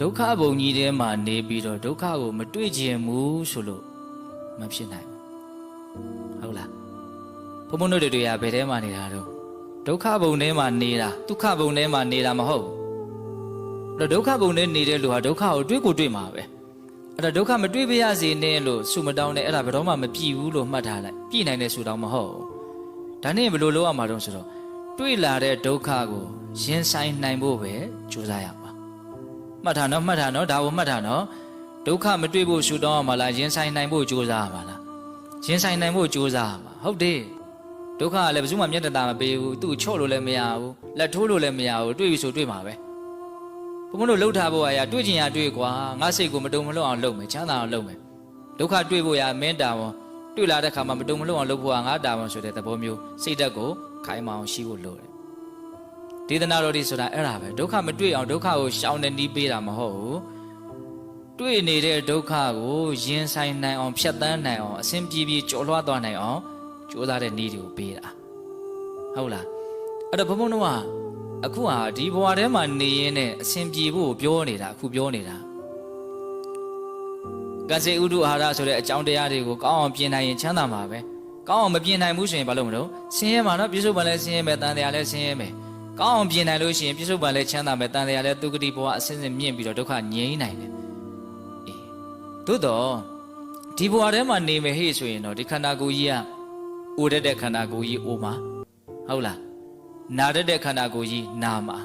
ဒုက္ခဘုံကြီးထဲမှာနေပြီးတော့ဒုက္ခကိုမတွေ့ခြင်းဘူးဆိုလို့မဖြစ်နိုင်ဘူးဟုတ်လားဘုံဘုံတို့တွေကဘယ်ထဲမှာနေတာတော့ဒုက္ခဘုံထဲမှာနေတာဒုက္ခဘုံထဲမှာနေတာမဟုတ်ဘူးအဲ့တော့ဒုက္ခဘုံထဲနေတဲ့လူဟာဒုက္ခကိုတွေ့ကိုတွေ့မှာပဲအဲ့တော့ဒုက္ခမတွေ့ပါရစေနဲ့လို့ဆုမတောင်းနဲ့အဲ့ဒါဘယ်တော့မှမပြည့်ဘူးလို့မှတ်ထားလိုက်ပြည့်နိုင်တဲ့ဆုတောင်းမဟုတ်ဘူးဒါနဲ့ဘယ်လိုလုပ်ရမှာတော့ဆိုတော့တွေ့လာတဲ့ဒုက္ခကိုရင်ဆိုင်နိုင်ဖို့ပဲကြိုးစားရမှာ မှတ်ထားနော်မှတ်ထားနော်ဒါကိုမှတ်ထားနော်ဒုက္ခမတွေ့ဖို့ရှုတောင်းရမှာလားရင်ဆိုင်နိုင်ဖို့ကြိုးစားရမှာလားရင်ဆိုင်နိုင်ဖို့ကြိုးစားရမှာဟုတ်တယ်ဒုက္ခကလည်းဘယ်သူမှမျက်တတာမပေးဘူးသူ့ချော့လို့လည်းမရဘူးလက်ထိုးလို့လည်းမရဘူးတွေ့ပြီဆိုတွေ့မှာပဲဘုံမလို့လှုပ်ထားဖို့အရာတွေ့ချင်ရတွေ့ကွာငါစိတ်ကိုမတုံမလှုပ်အောင်လုပ်မယ်ချမ်းသာအောင်လုပ်မယ်ဒုက္ခတွေ့ဖို့ရမင်းတာဝန်တွေ့လာတဲ့ခါမှာမတုံမလှုပ်အောင်လုပ်ဖို့ကငါတာဝန်ဆိုတဲ့သဘောမျိုးစိတ်ဓာတ်ကိုခိုင်းမအောင်ရှိဖို့လိုတယ် ဒေသနာတော်ဒီဆိုတာအဲ့ဒါပဲဒုက္ခမတွေ့အောင်ဒုက္ခကိုရှောင်နေနီးပေးတာမဟုတ်ဘူးတွေ့နေတဲ့ဒုက္ခကိုရင်ဆိုင်နိုင်အောင်ဖြတ်သန်းနိုင်အောင်အစဉ်ပြေပြေကျော်လွှားသွားနိုင်အောင်ကြိုးစားတဲ့နည်းတွေကိုပေးတာဟုတ်လားအဲ့တော့ဘုံဘုံတို့ကအခုဟာဒီဘဝထဲမှာနေရင်းနဲ့အစဉ်ပြေဖို့ပြောနေတာအခုပြောနေတာကစေဥဒုအာဟာရဆိုတဲ့အကြောင်းတရားတွေကိုကောင်းအောင်ပြင်နိုင်ရင်ချမ်းသာမှာပဲကောင်းအောင်မပြင်နိုင်ဘူးဆိုရင်ဘာလို့မလို့ဆင်းရဲမှာနော်ပြစ္ဆုတ်ပန်လည်းဆင်းရဲမယ်တန်တရားလည်းဆင်းရဲမယ် ကောင်းအောင်ပြင်နိုင်လို့ရှိရင်ပြစ္ဆုတ်ပံလည်းချမ်းသာမယ်တန်တရားလည်းသူဂတိဘဝအစင်းစင်းမြင့်ပြီးတော့ဒုက္ခငြိမ်းနိုင်တယ်အေးသို့တော့ဒီဘဝထဲမှာနေမယ်ဟေ့ဆိုရင်တော့ဒီခန္ဓာကိုယ်ကြီးကအိုတတ်တဲ့ခန္ဓာကိုယ်ကြီးအိုမှာဟုတ်လားနာတတ်တဲ့ခန္ဓာကိုယ်ကြီးနာမှာ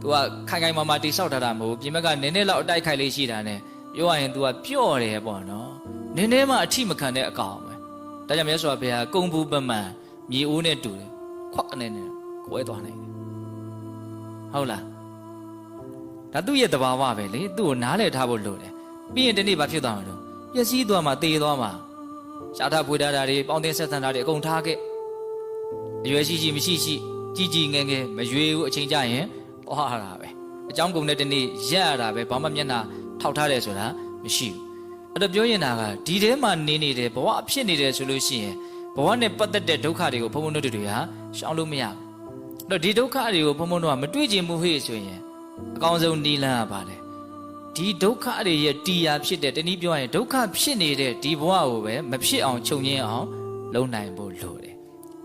သူကခိုင်ခိုင်မာမာတိဆောက်ထားတာမဟုတ်ဘူးပြင်ဘက်ကနည်းနည်းလောက်အတိုက်ခိုက်လေးရှိတာ ਨੇ ပြောရရင် तू ကပျော့တယ်ပေါ့နော်နည်းနည်းမှအထိမခံတဲ့အကောင်ပဲဒါကြောင့်မြတ်စွာဘုရားကုံဘူးပမှန်မြေအိုးနဲ့တူတယ်ခွက်အနေနဲ့ ကွဲသွားနိုင်တယ်ဟုတ်လားဒါသူ့ရဲ့တဘာဝပဲလေသူ့ကိုနားလည်ထားဖို့လိုတယ်ပြီးရင်ဒီနေ့ဘာဖြစ်သွားမှာလဲပျက်စီးသွားမှာတေသွားမှာရှားထားဖွေထားတာတွေပေါင်းတင်ဆက်ဆံတာတွေအကုန်ထားခဲ့အရွယ်ရှိရှိမရှိရှိကြီးကြီးငယ်ငယ်မရွေဘူးအချိန်ကြရင်သွားရတာပဲအကြောင်းကုန်တဲ့ဒီနေ့ရက်ရတာပဲဘာမှမျက်နှာထောက်ထားတယ်ဆိုတာမရှိဘူးအဲ့တော့ပြောရင်တာကဒီထဲမှာနေနေတယ်ဘဝဖြစ်နေတယ်ဆိုလို့ရှိရင်ဘဝနဲ့ပတ်သက်တဲ့ဒုက္ခတွေကိုဘုံဘုံတို့တွေဟာရှောင်လို့မရဘူးအဲ့ တော့ဒီဒုက္ခတွေကိုဘုံဘုံတို့ကမတွေ့ချင်ဘူးဟေ့ဆိုရင်အကောင်းဆုံးနီလန်းကပါလေဒီဒုက္ခတွေရဲ့တရားဖြစ်တဲ့တနည်းပြောရင်ဒုက္ခဖြစ်နေတဲ့ဒီဘဝကိုပဲမဖြစ်အောင်ချုပ်ငင်းအောင်လုပ်နိုင်ဖို့လိုတယ်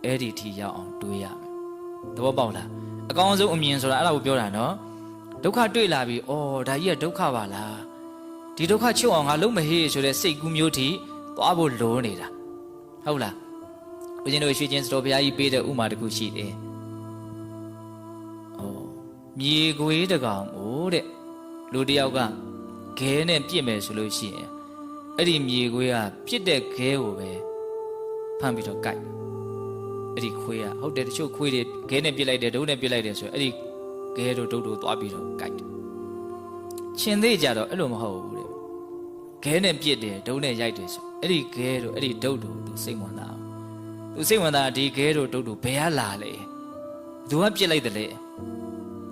အဲ့ဒီထိရောက်အောင်တွေးရမယ်သဘောပေါက်လားအကောင်းဆုံးအမြင်ဆိုတာအဲ့ဒါကိုပြောတာနော်ဒုက္ခတွေ့လာပြီးအော်ဒါကြီးကဒုက္ခပါလားဒီဒုက္ခချုပ်အောင်ငါလုပ်မဟေ့ဆိုတဲ့စိတ်ကူးမျိုးထိသွားဖို့လိုနေတာဟုတ်လားဦးဇင်းတို့ရွှေချင်းစတော်ဘုရားကြီးပေးတဲ့ဥမာတစ်ခုရှိတယ်။အော် မြေခွေးတကောင်ကိုတဲ့လူတစ်ယောက်ကခဲနဲ့ပြစ်မယ်ဆိုလို့ရှိရင်အဲ့ဒီမြေခွေးကပြစ်တဲ့ခဲကိုပဲဖမ်းပြီးတော့ကြိုက်တယ်။အဲ့ဒီခွေးကဟုတ်တယ်တချို့ခွေးတွေခဲနဲ့ပြစ်လိုက်တယ်ဒုံးနဲ့ပြစ်လိုက်တယ်ဆိုရင်အဲ့ဒီခဲတို့ဒုတ်တို့သွားပြီးတော့ကြိုက်တယ်။ရှင်သေးကြတော့အဲ့လိုမဟုတ်ဘူးတဲ့။ခဲနဲ့ပြစ်တယ်ဒုံးနဲ့ရိုက်တယ်ဆိုအဲ့ဒီခဲတို့အဲ့ဒီဒုတ်တို့သူစိတ်ဝင်စားအောင်။သူစိတ်ဝင်စားဒီခဲတို့ဒုတ်တို့ဘယ်ကလာလဲ။ဘသူကပြစ်လိုက်တယ်လေ။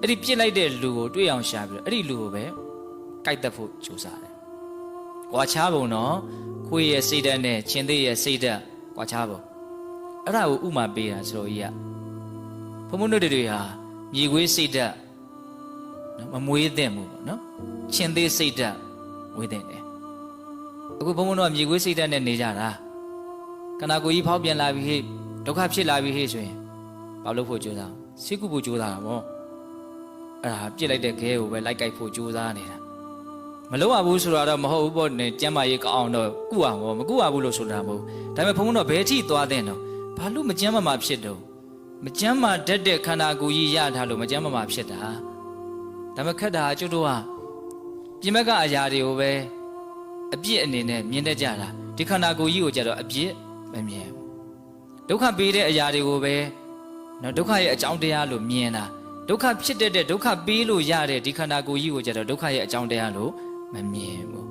အဲ့ဒီပြစ်လိုက်တဲ့လူကိုတွေ့အောင်ရှာပြီးတော့အဲ့ဒီလူကိုပဲကြိုက်တတ်ဖို့ကြိုးစားတယ်။ကွာချားပုံတော့ခွေးရဲ့စိတ်ဓာတ်နဲ့ချင်းသေးရဲ့စိတ်ဓာတ်ကွာချားပုံအဲ့ဒါကိုဥမာပေးတာဆိုတော့ကြီးကဘုံဘုံတို့တွေဟာမြေခွေးစိတ်ဓာတ်နော်မမွေးသင့်ဘူးပေါ့နော်ချင်းသေးစိတ်ဓာတ်မွေးသင့်တယ်အခုဘုံဘုံတို့ကမြေခွေးစိတ်ဓာတ်နဲ့နေကြတာခန္ဓာကိုယ်ကြီးဖောက်ပြန်လာပြီဟေ့ဒုက္ခဖြစ်လာပြီဟေ့ဆိုရင်ဘာလို့ဖို့ကြိုးစားစိတ်ကူဖို့ကြိုးစားတာပေါ့ အဲ့ဒါပြစ်လိုက်တဲ့ခဲကိုပဲလိုက်ကြိုက်ဖို့ကြိုးစားနေတာမလုပ်ရဘူးဆိုတာတော့မဟုတ်ဘူးပေါ့နဲ့ကျမ်းမာရေးကောင်းအောင်တော့ကုအောင်ပေါ့မကုရဘူးလို့ဆိုတာမဟုတ်ဒါပေမဲ့ဘုံဘုံတော့ဘယ်ထိသွားတဲ့တော့ဘာလို့မကျမ်းမာမှာဖြစ်တော့မကျမ်းမာတတ်တဲ့ခန္ဓာကိုယ်ကြီးရထားလို့မကျမ်းမာမှာဖြစ်တာဒါပေမဲ့ခက်တာကကျွတ်တို့ကပြင်ဘက်ကအရာတွေကိုပဲအပြစ်အနေနဲ့မြင်တတ်ကြတာဒီခန္ဓာကိုယ်ကြီးကိုကြတော့အပြစ်မမြင်ဘူးဒုက္ခပေးတဲ့အရာတွေကိုပဲနော်ဒုက္ခရဲ့အကြောင်းတရားလို့မြင်တာ ဒုက္ခဖြစ်တတ်တဲ့ဒုက္ခပေးလို့ရတဲ့ဒီခန္ဓာကိုယ်ကြီးကိုကြတော့ဒုက္ခရဲ့အကြောင်းတရားလို့မမြင်ဘူး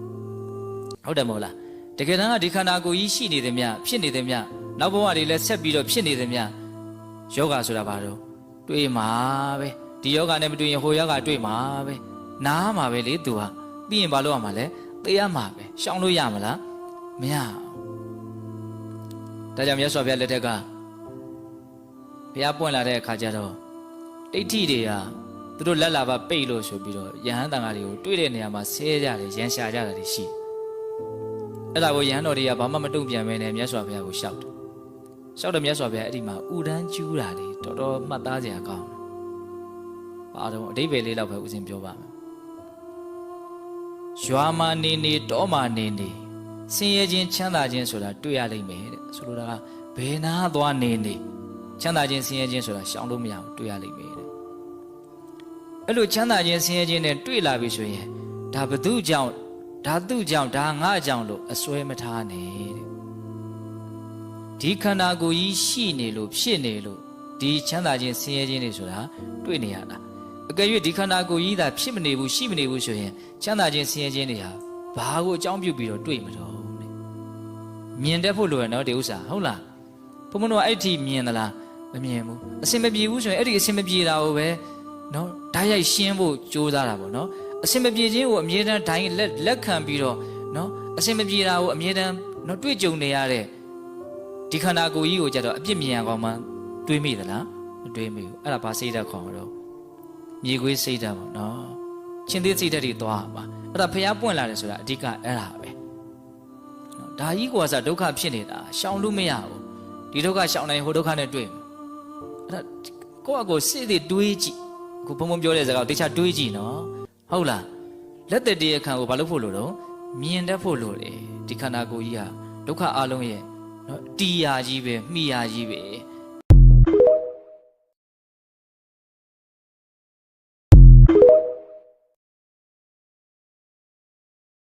ဟုတ်တယ်မဟုတ်လားတကယ်တမ်းကဒီခန္ဓာကိုယ်ကြီးရှိနေတယ်မြဖြစ်နေတယ်မြနောက်ဘဝတွေလည်းဆက်ပြီးတော့ဖြစ်နေတယ်မြယောဂဆိုတာဘာတော့တွေ့မှာပဲဒီယောဂနဲ့မတွေ့ရင်ဟိုယောဂတွေ့မှာပဲနားမှာပဲလေသူဟာပြီးရင်ဘာလို့ရမှာလဲသိရမှာပဲရှောင်လို့ရမလားမရဘူးဒါကြောင့်မြတ်စွာဘုရားလက်ထက်ကဘုရားပွင့်လာတဲ့အခါကျတော့ ဒိဋ္ဌိတွေဟာသူတို့လက်လာပါပိတ်လို့ဆိုပြီးတော့ယဟန်တန်ဃာတွေကိုတွေ့တဲ့နေရာမှာဆဲကြတယ်ရန်ရှာကြတယ်ရှိတယ်အဲ့ဒါကိုယဟန်တော်တွေကဘာမှမတုံ့ပြန်မဲနဲ့မြတ်စွာဘုရားကိုရှောက်တယ်ရှောက်တယ်မြတ်စွာဘုရားအဲ့ဒီမှာဥဒန်းကျူးတာလေတော်တော်မှတ်သားစရာကောင်းတယ်ဘာတော့အတိပ္ပယ်လေးတော့ပဲဦးစင်ပြောပါမယ်ရွာမှာနေနေတောမှာနေနေဆင်းရဲခြင်းချမ်းသာခြင်းဆိုတာတွေ့ရလိမ့်မယ်တဲ့ဆိုလိုတာကဘယ်နာသွားနေနေချမ်းသာခြင်းဆင်းရဲခြင်းဆိုတာရှောင်လို့မရဘူးတွေ့ရလိမ့်မယ်တဲ့ အဲ့လိုချမ်းသာခြင်းဆင်းရဲခြင်းနဲ့တွေ့လာပြီဆိုရင်ဒါဘသူကြောင့်ဒါသူ့ကြောင့်ဒါငါကြောင့်လို့အစွဲမထားနဲ့တဲ့ဒီခန္ဓာကိုယ်ကြီးရှိနေလို့ဖြစ်နေလို့ဒီချမ်းသာခြင်းဆင်းရဲခြင်းတွေဆိုတာတွေ့နေရတာအကယ်၍ဒီခန္ဓာကိုယ်ကြီးသာဖြစ်မနေဘူးရှိမနေဘူးဆိုရင်ချမ်းသာခြင်းဆင်းရဲခြင်းတွေဟာဘာကိုအကြောင်းပြုပြီးတော့တွေ့မတော့တဲ့မြင်တတ်ဖို့လိုရနော်ဒီဥစ္စာဟုတ်လားဘုံမတို့အဲ့ဒီမြင်သလားမမြင်ဘူးအစင်မပြေဘူးဆိုရင်အဲ့ဒီအစင်မပြေတာကိုပဲ နော်ဓာတ်ရိုက်ရှင်းဖို့ကြိုးစားတာပေါ့နော်အစင်မပြေခြင်းကိုအမြဲတမ်းဒိုင်းလက်လက်ခံပြီးတော့နော်အစင်မပြေတာကိုအမြဲတမ်းနော်တွေ့ကြုံနေရတဲ့ဒီခန္ဓာကိုယ်ကြီးကိုကြတော့အပြစ်မြင်ရကောင်မှတွေးမိသလားမတွေးမိဘူးအဲ့ဒါဘာစိတ်ဓာတ်ခေါ်တော့မြေခွေးစိတ်ဓာတ်ပေါ့နော်ချင်းသေးစိတ်ဓာတ်တွေသွားပါအဲ့ဒါဖျားပွင့်လာတယ်ဆိုတာအဓိကအဲ့ဒါပဲနော်ဒါကြီးကဆိုဒုက္ခဖြစ်နေတာရှောင်လို့မရဘူးဒီဒုက္ခရှောင်နိုင်ဟိုဒုက္ခနဲ့တွေ့မယ်အဲ့ဒါကိုယ့်အကိုစိတ်တွေတွေးကြည့်အ ခုဘုံဘုံပြောတဲ့စကားကိုတခြားတွေးကြည့်နော်ဟုတ်လားလက်သက်တည်းအခါကိုဘာလို့ဖို့လို့တော့မြင်တတ်ဖို့လို့လေဒီခန္ဓာကိုယ်ကြီးဟာဒုက္ခအလုံးရဲ့နော်တီယာကြီးပဲမိယာကြီးပဲ